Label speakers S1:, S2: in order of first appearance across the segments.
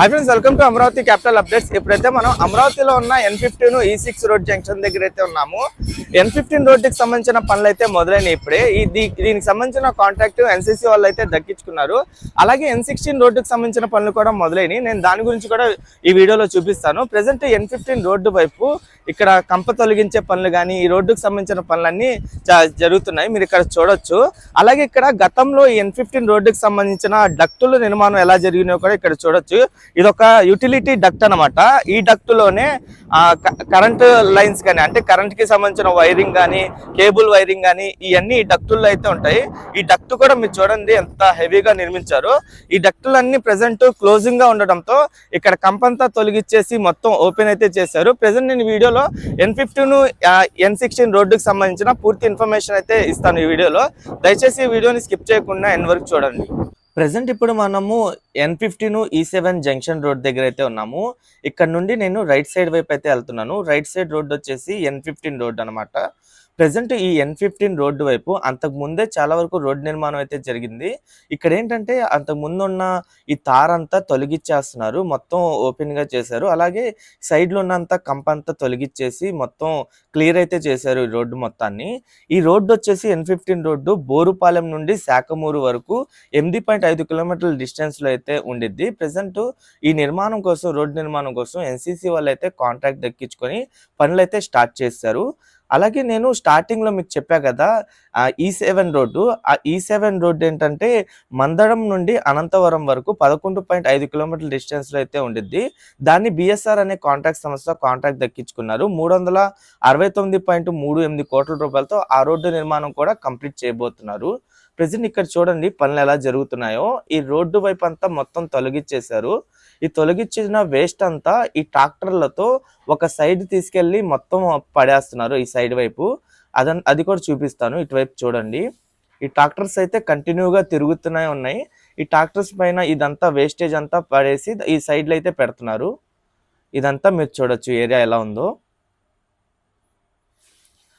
S1: Hi friends welcome to Amaravati capital updates ఇప్పుడైతే మనం అమరావతిలో ఉన్న N fifteen E six road junction దగ్గర అయితే ఉన్నాము. ఎన్ ఫిఫ్టీన్ రోడ్డుకి సంబంధించిన పనులు అయితే మొదలైనవి ఇప్పుడే. ఈ దీనికి సంబంధించిన కాంట్రాక్ట్ ఎన్సీసీ వాళ్ళు అయితే దక్కించుకున్నారు. అలాగే ఎన్ సిక్స్టీన్ రోడ్డుకి సంబంధించిన పనులు కూడా మొదలైనవి నేను దాని గురించి కూడా ఈ వీడియోలో చూపిస్తాను. ప్రజెంట్ ఎన్ ఫిఫ్టీన్ రోడ్డు వైపు ఇక్కడ కంప తొలగించే పనులు కానీ ఈ రోడ్డుకు సంబంధించిన పనులన్నీ జరుగుతున్నాయి. మీరు ఇక్కడ చూడొచ్చు. అలాగే ఇక్కడ గతంలో ఎన్ ఫిఫ్టీన్ రోడ్డుకి సంబంధించిన డక్టుల నిర్మాణం ఎలా జరిగినాయో కూడా ఇక్కడ చూడొచ్చు. ఇది ఒక యూటిలిటీ డక్ట్ అన్నమాట. ఈ డక్టులోనే కరెంట్ లైన్స్ కానీ అంటే కరెంట్కి సంబంధించిన వైరింగ్ కానీ కేబుల్ వైరింగ్ కానీ ఇవన్నీ ఈ డక్టుల్లో అయితే ఉంటాయి. ఈ డక్ట్ కూడా మీరు చూడండి ఎంత హెవీగా నిర్మించారు. ఈ డక్టులన్నీ ప్రెసెంట్ క్లోజింగ్గా ఉండడంతో ఇక్కడ కంపంతా తొలగిచ్చేసి మొత్తం ఓపెన్ అయితే చేశారు. ప్రెసెంట్ నేను వీడియోలో ఎన్ ఫిఫ్టీన్ ఎన్ సిక్స్టీన్ రోడ్డుకి సంబంధించిన పూర్తి ఇన్ఫర్మేషన్ అయితే ఇస్తాను ఈ వీడియోలో. దయచేసి ఈ వీడియోని స్కిప్ చేయకుండా ఎన్ వరకు చూడండి. ప్రెసెంట్ ఇప్పుడు మనము N fifteen E seven junction road దగ్గర అయితే ఉన్నాము. ఇక్కడ నుండి నేను రైట్ సైడ్ వైపు అయితే వెళ్తున్నాను. రైట్ సైడ్ రోడ్ వచ్చేసి ఎన్ ఫిఫ్టీన్ రోడ్ అనమాట present E N fifteen road వైపు అంతకు ముందే చాలా వరకు రోడ్డు నిర్మాణం అయితే జరిగింది. ఇక్కడ ఏంటంటే అంతకు ముందు ఉన్న ఈ తారంతా తొలగిచ్చేస్తున్నారు. మొత్తం ఓపెన్గా చేశారు. అలాగే సైడ్లో ఉన్నంత కంప అంతా తొలగిచ్చేసి మొత్తం క్లియర్ అయితే చేశారు ఈ రోడ్డు మొత్తాన్ని. ఈ రోడ్డు వచ్చేసి ఎన్ ఫిఫ్టీన్ రోడ్డు బోరుపాలెం నుండి శాఖమూరు వరకు ఎనిమిది పాయింట్ ఐదు కిలోమీటర్ల డిస్టెన్స్లో అయితే ఉండిద్ది. ప్రెసెంట్ ఈ నిర్మాణం కోసం రోడ్డు నిర్మాణం కోసం ఎన్సీసీ వాళ్ళు అయితే కాంట్రాక్ట్ దక్కించుకొని పనులు అయితే స్టార్ట్ చేశారు. అలాగే నేను స్టార్టింగ్లో మీకు చెప్పా కదా ఈ సెవెన్ e రోడ్డు. ఆ e ఈ సెవెన్ రోడ్డు ఏంటంటే మందడం నుండి అనంతవరం వరకు పదకొండు పాయింట్ ఐదు కిలోమీటర్ల డిస్టెన్స్లో అయితే ఉండిద్ది. దాన్ని బిఎస్ఆర్ అనే కాంట్రాక్ట్ సంస్థ కాంట్రాక్ట్ దక్కించుకున్నారు. మూడు వందల అరవై తొమ్మిది పాయింట్ మూడు ఎనిమిది కోట్ల రూపాయలతో ఆ రోడ్డు నిర్మాణం కూడా కంప్లీట్ చేయబోతున్నారు. ప్రజెంట్ ఇక్కడ చూడండి పనులు ఎలా జరుగుతున్నాయో. ఈ రోడ్డు వైపు అంతా మొత్తం తొలగిచ్చేశారు. ఈ తొలగించిన వేస్ట్ అంతా ఈ ట్రాక్టర్లతో ఒక సైడ్ తీసుకెళ్ళి మొత్తం పడేస్తున్నారు ఈ సైడ్ వైపు. అదన్ అది కూడా చూపిస్తాను ఇటువైపు చూడండి. ఈ ట్రాక్టర్స్ అయితే కంటిన్యూగా తిరుగుతూనే ఉన్నాయి. ఈ ట్రాక్టర్స్ పైన ఇదంతా వేస్టేజ్ అంతా పడేసి ఈ సైడ్లో అయితే పెడుతున్నారు. ఇదంతా మీరు చూడొచ్చు ఏరియా ఎలా ఉందో.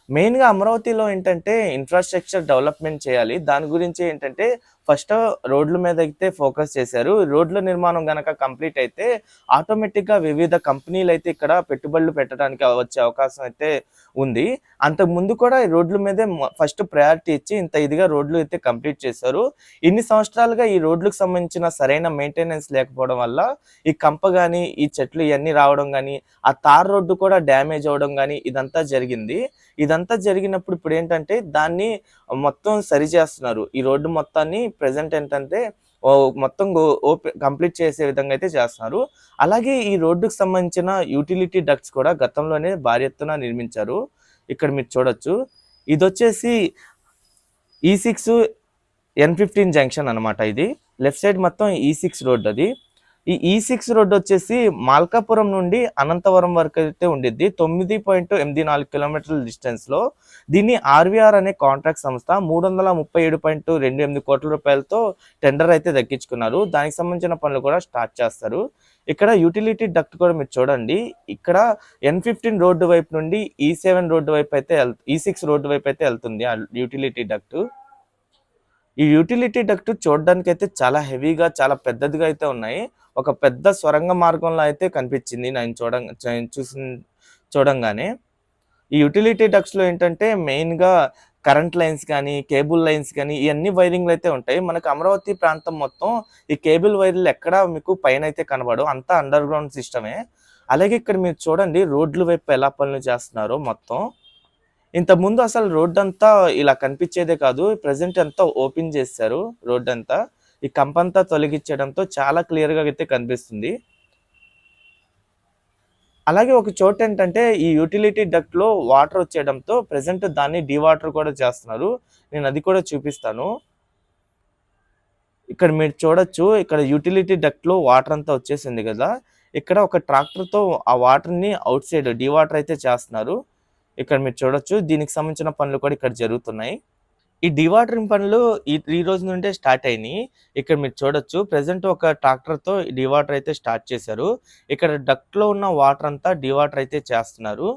S1: మెయిన్గా అమరావతిలో ఏంటంటే ఇన్ఫ్రాస్ట్రక్చర్ డెవలప్మెంట్ చేయాలి. దాని గురించి ఏంటంటే ఫస్ట్ రోడ్ల మీద అయితే ఫోకస్ చేశారు. రోడ్ల నిర్మాణం గనక కంప్లీట్ అయితే ఆటోమేటిక్గా వివిధ కంపెనీలు అయితే ఇక్కడ పెట్టుబడులు పెట్టడానికి వచ్చే అవకాశం అయితే ఉంది. అంతకు ముందు కూడా ఈ రోడ్ల మీదే ఫస్ట్ ప్రయారిటీ ఇచ్చి ఇంత ఇదిగా రోడ్లు అయితే కంప్లీట్ చేశారు. ఇన్ని సంవత్సరాలుగా ఈ రోడ్లకు సంబంధించిన సరైన మెయింటెనెన్స్ లేకపోవడం వల్ల ఈ కంప కానీ ఈ చెట్లు ఇవన్నీ రావడం కానీ ఆ తార్ రోడ్డు కూడా డ్యామేజ్ అవడం కానీ ఇదంతా జరిగింది. ఇదంతా జరిగినప్పుడు ఇప్పుడు ఏంటంటే దాన్ని మొత్తం సరి చేస్తున్నారు ఈ రోడ్డు మొత్తాన్ని ప్రెసెంట్ ఏంటంటే ఓ మొత్తం ఓపెన్ కంప్లీట్ చేసే విధంగా అయితే చేస్తున్నారు. అలాగే ఈ రోడ్డుకు సంబంధించిన యూటిలిటీ డక్ట్స్ కూడా గతంలోనే భారీ ఎత్తున నిర్మించారు. ఇక్కడ మీరు చూడొచ్చు. ఇది వచ్చేసి ఈ సిక్స్ ఎన్ ఫిఫ్టీన్ జంక్షన్ అనమాట ఇది. లెఫ్ట్ సైడ్ మొత్తం e ఈ సిక్స్ రోడ్ అది. E e E six road వచ్చేసి మాల్కాపురం నుండి అనంతవరం వరకు అయితే ఉండిద్ది. తొమ్మిది పాయింట్ ఎనిమిది నాలుగు కిలోమీటర్ల డిస్టెన్స్లో దీన్ని ఆర్వీఆర్ అనే కాంట్రాక్ట్ సంస్థ మూడు వందల ముప్పై ఏడు పాయింట్ రెండు ఎనిమిది కోట్ల రూపాయలతో టెండర్ అయితే దక్కించుకున్నారు. దానికి సంబంధించిన పనులు కూడా స్టార్ట్ చేస్తారు. ఇక్కడ యూటిలిటీ డక్ట్ కూడా మీరు చూడండి. ఇక్కడ ఎన్ ఫిఫ్టీన్ రోడ్డు వైపు నుండి e ఈ సెవెన్ రోడ్డు వైపు అయితే ఈ సిక్స్ e రోడ్డు వైపు అయితే వెళ్తుంది ఆ యూటిలిటీ డక్ట్ ఈ యూటిలిటీ డక్ట్ చూడడానికి అయితే చాలా హెవీగా చాలా పెద్దదిగా అయితే ఉన్నాయి. ఒక పెద్ద సొరంగ మార్గంలో అయితే కనిపించింది నేను చూడ నేను చూసి చూడంగానే. ఈ యూటిలిటీ డక్ట్స్లో ఏంటంటే మెయిన్గా కరెంట్ లైన్స్ కానీ కేబుల్ లైన్స్ కానీ ఇవన్నీ వైరింగ్లు అయితే ఉంటాయి. మనకు అమరావతి ప్రాంతం మొత్తం ఈ కేబుల్ వైర్లు ఎక్కడ మీకు పైన అయితే కనబడు అంతా అండర్ గ్రౌండ్ సిస్టమే. అలాగే ఇక్కడ మీరు చూడండి రోడ్ల వైపు ఎలా పనులు చేస్తున్నారో మొత్తం. ఇంతకుముందు ముందు అసలు రోడ్ అంతా ఇలా కనిపించేదే కాదు. ప్రజెంట్ అంతా ఓపెన్ చేశారు రోడ్ అంతా ఈ కంపంతా తొలగించడంతో చాలా క్లియర్గా అయితే కనిపిస్తుంది. అలాగే ఒక చోట ఏంటంటే ఈ యూటిలిటీ డక్ట్లో వాటర్ వచ్చేయడంతో ప్రజెంట్ దాన్ని డీవాటర్ కూడా చేస్తున్నారు. నేను అది కూడా చూపిస్తాను. ఇక్కడ మీరు చూడొచ్చు ఇక్కడ యూటిలిటీ డక్ట్లో వాటర్ అంతా వచ్చేసింది కదా. ఇక్కడ ఒక ట్రాక్టర్తో ఆ వాటర్ని అవుట్ సైడ్ డీవాటర్ అయితే చేస్తున్నారు. ఇక్కడ మీరు చూడొచ్చు. దీనికి సంబంధించిన పనులు కూడా ఇక్కడ జరుగుతున్నాయి. ఈ డివాటరింగ్ పనులు ఈ ఈ రోజు నుండే స్టార్ట్ అయినాయి. ఇక్కడ మీరు చూడొచ్చు. ప్రెసెంట్ ఒక ట్రాక్టర్తో డివాటర్ అయితే స్టార్ట్ చేశారు. ఇక్కడ డక్ట్లో ఉన్న వాటర్ అంతా డివాటర్ అయితే చేస్తున్నారు.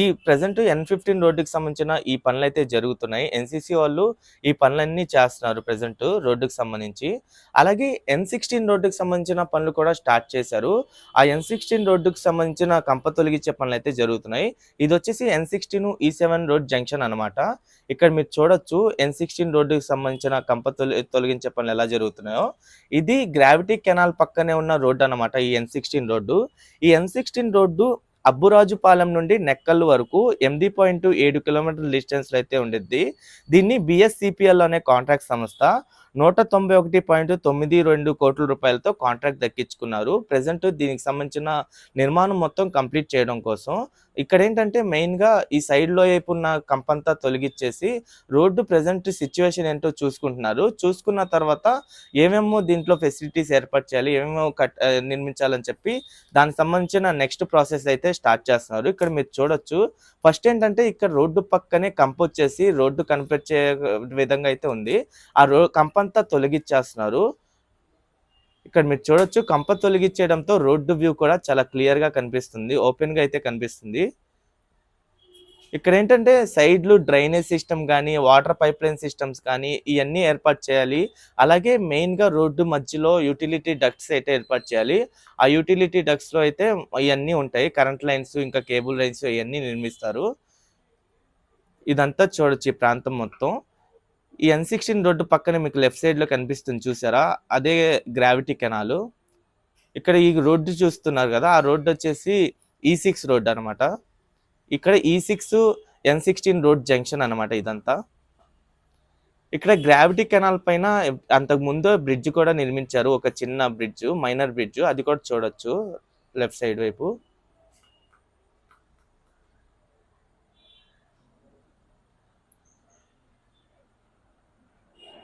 S1: ఈ ప్రజెంట్ ఎన్ ఫిఫ్టీన్ రోడ్డుకి సంబంధించిన ఈ పనులు అయితే జరుగుతున్నాయి ఎన్సీసీ వాళ్ళు ఈ పనులన్నీ చేస్తున్నారు ప్రజెంట్ రోడ్డుకి సంబంధించి. అలాగే ఎన్ సిక్స్టీన్ రోడ్డుకి సంబంధించిన పనులు కూడా స్టార్ట్ చేశారు. ఆ ఎన్ సిక్స్టీన్ రోడ్డుకి సంబంధించిన కంప తొలగించే పనులు అయితే జరుగుతున్నాయి. ఇది వచ్చేసి N sixteen E seven road junction అనమాట ఇక్కడ మీరు చూడొచ్చు ఎన్ సిక్స్టీన్ రోడ్డుకి సంబంధించిన కంప తొలి తొలగించే పనులు ఎలా జరుగుతున్నాయో. ఇది గ్రావిటీ కెనాల్ పక్కనే ఉన్న రోడ్డు అనమాట ఈ ఎన్ సిక్స్టీన్ రోడ్డు. ఈ ఎన్ సిక్స్టీన్ రోడ్డు అబ్బురాజుపాలెం నుండి నెక్కల్ వరకు ఎనిమిది పాయింట్ ఏడు కిలోమీటర్ల డిస్టెన్స్లో అయితే ఉండిద్ది. దీన్ని బిఎస్సిపిఎల్ అనే కాంట్రాక్ట్ సంస్థ నూట తొంభై ఒకటి పాయింట్ తొమ్మిది రెండు కోట్ల రూపాయలతో కాంట్రాక్ట్ దక్కించుకున్నారు. ప్రజెంట్ దీనికి సంబంధించిన నిర్మాణం మొత్తం కంప్లీట్ చేయడం కోసం ఇక్కడ ఏంటంటే మెయిన్గా ఈ సైడ్లో వైపు ఉన్న కంపంతా తొలగిచ్చేసి రోడ్డు ప్రజెంట్ సిచ్యువేషన్ ఏంటో చూసుకుంటున్నారు. చూసుకున్న తర్వాత ఏమేమో దీంట్లో ఫెసిలిటీస్ ఏర్పాటు చేయాలి ఏమేమో కట్ నిర్మించాలని చెప్పి దానికి సంబంధించిన నెక్స్ట్ ప్రాసెస్ అయితే స్టార్ట్ చేస్తున్నారు. ఇక్కడ మీరు చూడొచ్చు. ఫస్ట్ ఏంటంటే ఇక్కడ రోడ్డు పక్కనే కంప వచ్చేసి రోడ్డు కనిపించే విధంగా అయితే ఉంది. ఆ రో కంపంతా తొలగిచ్చేస్తున్నారు. ఇక్కడ మీరు చూడొచ్చు కంప తొలగించేయడంతో రోడ్డు వ్యూ కూడా చాలా క్లియర్గా కనిపిస్తుంది ఓపెన్గా అయితే కనిపిస్తుంది. ఇక్కడ ఏంటంటే సైడ్లు డ్రైనేజ్ సిస్టమ్ కానీ వాటర్ పైప్ లైన్ సిస్టమ్స్ కానీ ఇవన్నీ ఏర్పాటు చేయాలి. అలాగే మెయిన్గా రోడ్డు మధ్యలో యూటిలిటీ డక్ట్స్ అయితే ఏర్పాటు చేయాలి. ఆ యూటిలిటీ డక్స్లో అయితే ఇవన్నీ ఉంటాయి కరెంట్ లైన్స్ ఇంకా కేబుల్ లైన్స్ ఇవన్నీ నిర్మిస్తారు. ఇదంతా చూడొచ్చు ఈ ప్రాంతం మొత్తం. ఈ ఎన్ సిక్స్టీన్ రోడ్డు పక్కన మీకు లెఫ్ట్ సైడ్లో కనిపిస్తుంది చూసారా? అదే గ్రావిటీ కెనాలు ఇక్కడ ఈ రోడ్డు చూస్తున్నారు కదా ఆ రోడ్డు వచ్చేసి e ఈ సిక్స్ రోడ్ అనమాట ఇక్కడ E six N sixteen road junction అనమాట ఇదంతా. ఇక్కడ గ్రావిటీ కెనాల్ పైన అంతకు ముందు బ్రిడ్జ్ కూడా నిర్మించారు. ఒక చిన్న బ్రిడ్జ్ మైనర్ బ్రిడ్జ్ అది కూడా చూడొచ్చు లెఫ్ట్ సైడ్ వైపు.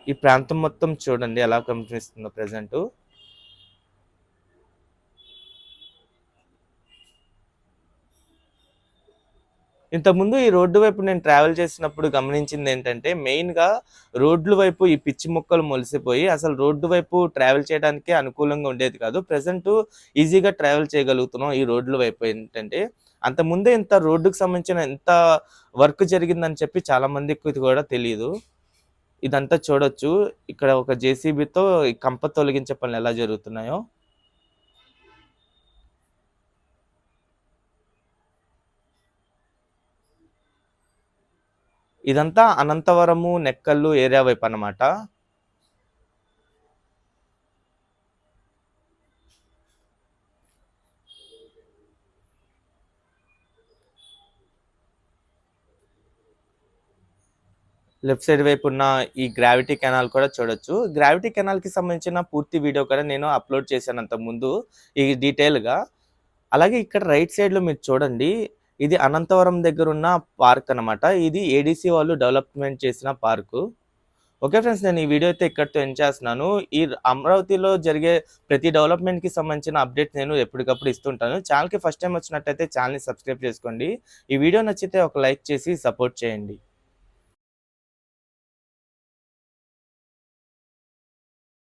S1: ఈ ప్రాంతం మొత్తం చూడండి ఎలా కనిపిస్తుందో ప్రజెంట్ ఇంతకుముందు ఈ రోడ్డు వైపు నేను ట్రావెల్ చేసినప్పుడు గమనించింది ఏంటంటే మెయిన్గా రోడ్ల వైపు ఈ పిచ్చి మొక్కలు మొలిసిపోయి అసలు రోడ్డు వైపు ట్రావెల్ చేయడానికి అనుకూలంగా ఉండేది కాదు. ప్రజెంట్ ఈజీగా ట్రావెల్ చేయగలుగుతున్నాం ఈ రోడ్ల వైపు ఏంటంటే. అంత ఇంత రోడ్డుకు సంబంధించిన ఎంత వర్క్ జరిగిందని చెప్పి చాలా మందికి కూడా తెలియదు ఇదంతా చూడొచ్చు. ఇక్కడ ఒక జేసీబీతో ఈ కంప తొలగించే పనులు ఎలా జరుగుతున్నాయో. ఇదంతా అనంతవరము నెక్కల్లు ఏరియా వైపు అన్నమాట. లెఫ్ట్ సైడ్ వైపు ఉన్న ఈ గ్రావిటీ కెనాల్ కూడా చూడొచ్చు. గ్రావిటీ కెనాల్కి సంబంధించిన పూర్తి వీడియో కూడా నేను అప్లోడ్ చేశాను అంత ముందు ఈ డీటెయిల్గా. అలాగే ఇక్కడ రైట్ సైడ్లో మీరు చూడండి ఇది అనంతవరం దగ్గర ఉన్న పార్క్ అన్నమాట. ఇది ఏడీసీ వాళ్ళు డెవలప్మెంట్ చేసిన పార్కు. ఓకే ఫ్రెండ్స్ నేను ఈ వీడియో అయితే ఇక్కడితో ఎండ్ చేస్తున్నాను. ఈ అమరావతిలో జరిగే ప్రతి డెవలప్మెంట్కి సంబంధించిన అప్డేట్ నేను ఎప్పటికప్పుడు ఇస్తుంటాను. ఛానల్కి ఫస్ట్ టైం వచ్చినట్టయితే ఛానల్ని సబ్స్క్రైబ్ చేసుకోండి. ఈ వీడియో నచ్చితే ఒక లైక్ చేసి సపోర్ట్ చేయండి.